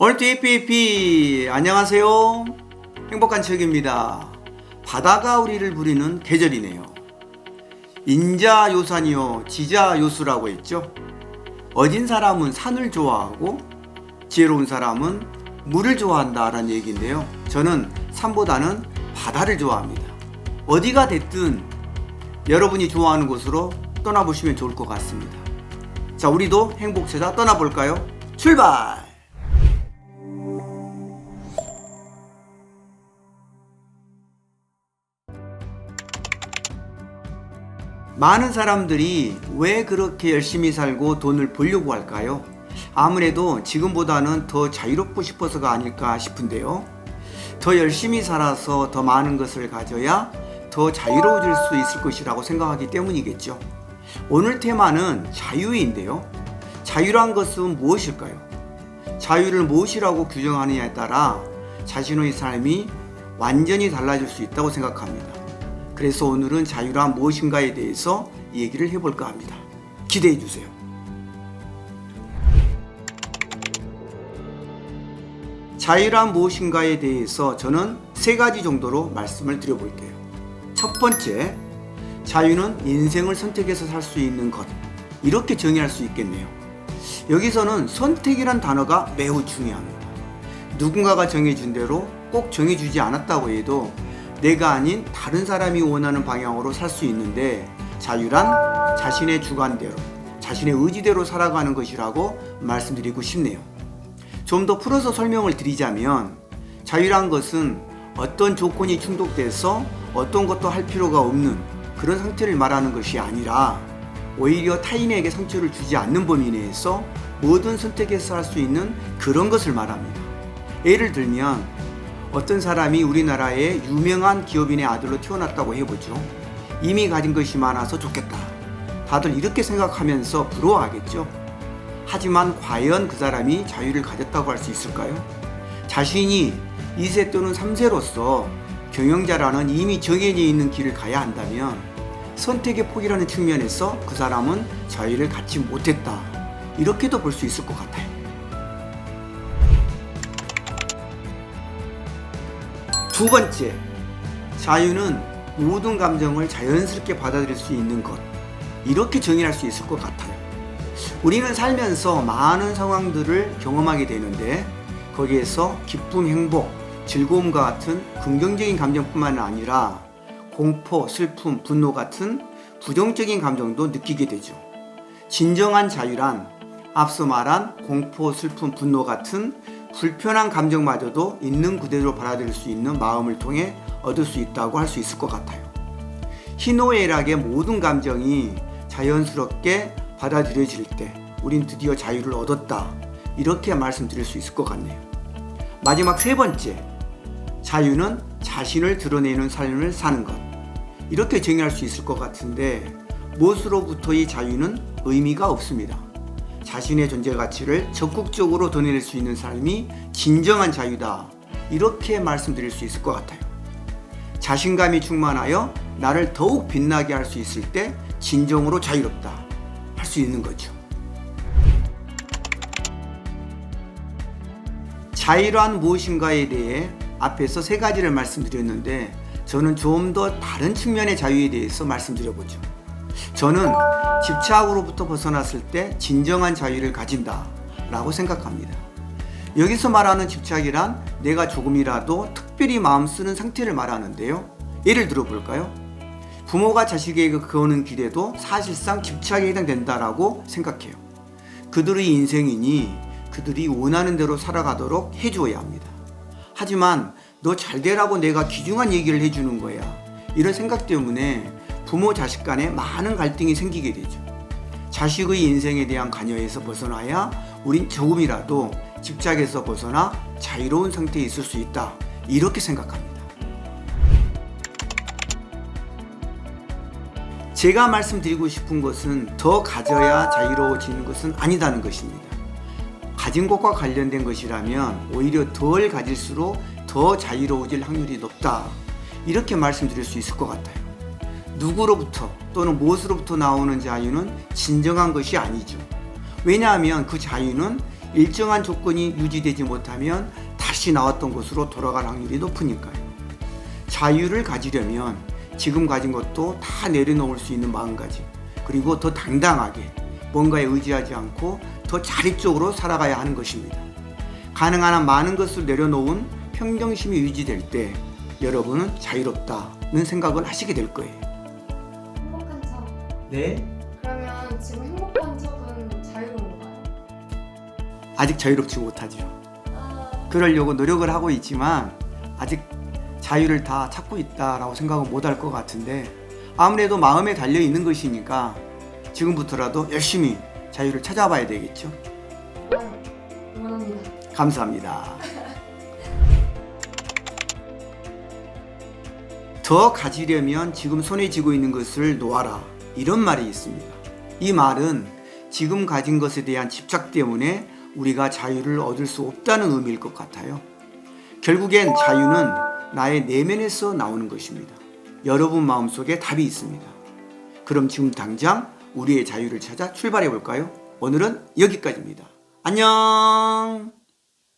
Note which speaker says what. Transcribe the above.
Speaker 1: 오늘도 EPP 안녕하세요. 행복한 책입니다. 바다가 우리를 부리는 계절이네요. 인자요산이요 지자요수라고 했죠. 어진 사람은 산을 좋아하고 지혜로운 사람은 물을 좋아한다 라는 얘기인데요. 저는 산보다는 바다를 좋아합니다. 어디가 됐든 여러분이 좋아하는 곳으로 떠나보시면 좋을 것 같습니다. 자, 우리도 행복 찾아 떠나볼까요? 출발! 많은 사람들이 왜 그렇게 열심히 살고 돈을 벌려고 할까요? 아무래도 지금보다는 더 자유롭고 싶어서가 아닐까 싶은데요. 더 열심히 살아서 더 많은 것을 가져야 더 자유로워질 수 있을 것이라고 생각하기 때문이겠죠. 오늘 테마는 자유인데요. 자유란 것은 무엇일까요? 자유를 무엇이라고 규정하느냐에 따라 자신의 삶이 완전히 달라질 수 있다고 생각합니다. 그래서 오늘은 자유란 무엇인가에 대해서 얘기를 해볼까 합니다. 기대해 주세요. 자유란 무엇인가에 대해서 저는 세 가지 정도로 말씀을 드려볼게요. 첫 번째, 자유는 인생을 선택해서 살 수 있는 것. 이렇게 정의할 수 있겠네요. 여기서는 선택이란 단어가 매우 중요합니다. 누군가가 정해준 대로 꼭 정해주지 않았다고 해도 내가 아닌 다른 사람이 원하는 방향으로 살 수 있는데 자유란 자신의 주관대로 자신의 의지대로 살아가는 것이라고 말씀드리고 싶네요. 좀 더 풀어서 설명을 드리자면 자유란 것은 어떤 조건이 충족돼서 어떤 것도 할 필요가 없는 그런 상태를 말하는 것이 아니라 오히려 타인에게 상처를 주지 않는 범위 내에서 모든 선택해서 할 수 있는 그런 것을 말합니다. 예를 들면 어떤 사람이 우리나라의 유명한 기업인의 아들로 태어났다고 해보죠. 이미 가진 것이 많아서 좋겠다. 다들 이렇게 생각하면서 부러워하겠죠. 하지만 과연 그 사람이 자유를 가졌다고 할 수 있을까요? 자신이 2세 또는 3세로서 경영자라는 이미 정해져 있는 길을 가야 한다면 선택의 폭이라는 측면에서 그 사람은 자유를 갖지 못했다. 이렇게도 볼 수 있을 것 같아요. 두 번째, 자유는 모든 감정을 자연스럽게 받아들일 수 있는 것. 이렇게 정의할 수 있을 것 같아요. 우리는 살면서 많은 상황들을 경험하게 되는데 거기에서 기쁨, 행복, 즐거움과 같은 긍정적인 감정뿐만 아니라 공포, 슬픔, 분노 같은 부정적인 감정도 느끼게 되죠. 진정한 자유란 앞서 말한 공포, 슬픔, 분노 같은 불편한 감정마저도 있는 그대로 받아들일 수 있는 마음을 통해 얻을 수 있다고 할 수 있을 것 같아요. 희노애락의 모든 감정이 자연스럽게 받아들여질 때 우린 드디어 자유를 얻었다. 이렇게 말씀드릴 수 있을 것 같네요. 마지막 세 번째. 자유는 자신을 드러내는 삶을 사는 것. 이렇게 정의할 수 있을 것 같은데 무엇으로부터의 자유는 의미가 없습니다. 자신의 존재 가치를 적극적으로 드러낼 수 있는 삶이 진정한 자유다. 이렇게 말씀드릴 수 있을 것 같아요. 자신감이 충만하여 나를 더욱 빛나게 할 수 있을 때 진정으로 자유롭다. 할 수 있는 거죠. 자유란 무엇인가에 대해 앞에서 세 가지를 말씀드렸는데 저는 좀 더 다른 측면의 자유에 대해서 말씀드려보죠. 저는 집착으로부터 벗어났을 때 진정한 자유를 가진다 라고 생각합니다. 여기서 말하는 집착이란 내가 조금이라도 특별히 마음 쓰는 상태를 말하는데요. 예를 들어 볼까요? 부모가 자식에게 그어는 기대도 사실상 집착에 해당된다라고 생각해요. 그들의 인생이니 그들이 원하는 대로 살아가도록 해주어야 합니다. 하지만 너 잘 되라고 내가 귀중한 얘기를 해주는 거야. 이런 생각 때문에 부모 자식 간에 많은 갈등이 생기게 되죠. 자식의 인생에 대한 관여에서 벗어나야 우린 조금이라도 집착에서 벗어나 자유로운 상태에 있을 수 있다. 이렇게 생각합니다. 제가 말씀드리고 싶은 것은 더 가져야 자유로워지는 것은 아니다는 것입니다. 가진 것과 관련된 것이라면 오히려 덜 가질수록 더 자유로워질 확률이 높다. 이렇게 말씀드릴 수 있을 것 같아요. 누구로부터 또는 무엇으로부터 나오는 자유는 진정한 것이 아니죠. 왜냐하면 그 자유는 일정한 조건이 유지되지 못하면 다시 나왔던 곳으로 돌아갈 확률이 높으니까요. 자유를 가지려면 지금 가진 것도 다 내려놓을 수 있는 마음가짐 그리고 더 당당하게 뭔가에 의지하지 않고 더 자립적으로 살아가야 하는 것입니다. 가능한 한 많은 것을 내려놓은 평정심이 유지될 때 여러분은 자유롭다는 생각을 하시게 될 거예요. 네.
Speaker 2: 그러면 지금 행복한 척은 자유로운 건가요?
Speaker 1: 아직 자유롭지 못하죠.
Speaker 2: 아,
Speaker 1: 그러려고 노력을 하고 있지만 아직 자유를 다 찾고 있다라고 생각은 못 할 것 같은데 아무래도 마음에 달려 있는 것이니까 지금부터라도 열심히 자유를 찾아봐야 되겠죠.
Speaker 2: 좋아요. 응원합니다.
Speaker 1: 감사합니다. 더 가지려면 지금 손에 쥐고 있는 것을 놓아라. 이런 말이 있습니다. 이 말은 지금 가진 것에 대한 집착 때문에 우리가 자유를 얻을 수 없다는 의미일 것 같아요. 결국엔 자유는 나의 내면에서 나오는 것입니다. 여러분 마음속에 답이 있습니다. 그럼 지금 당장 우리의 자유를 찾아 출발해 볼까요? 오늘은 여기까지입니다. 안녕!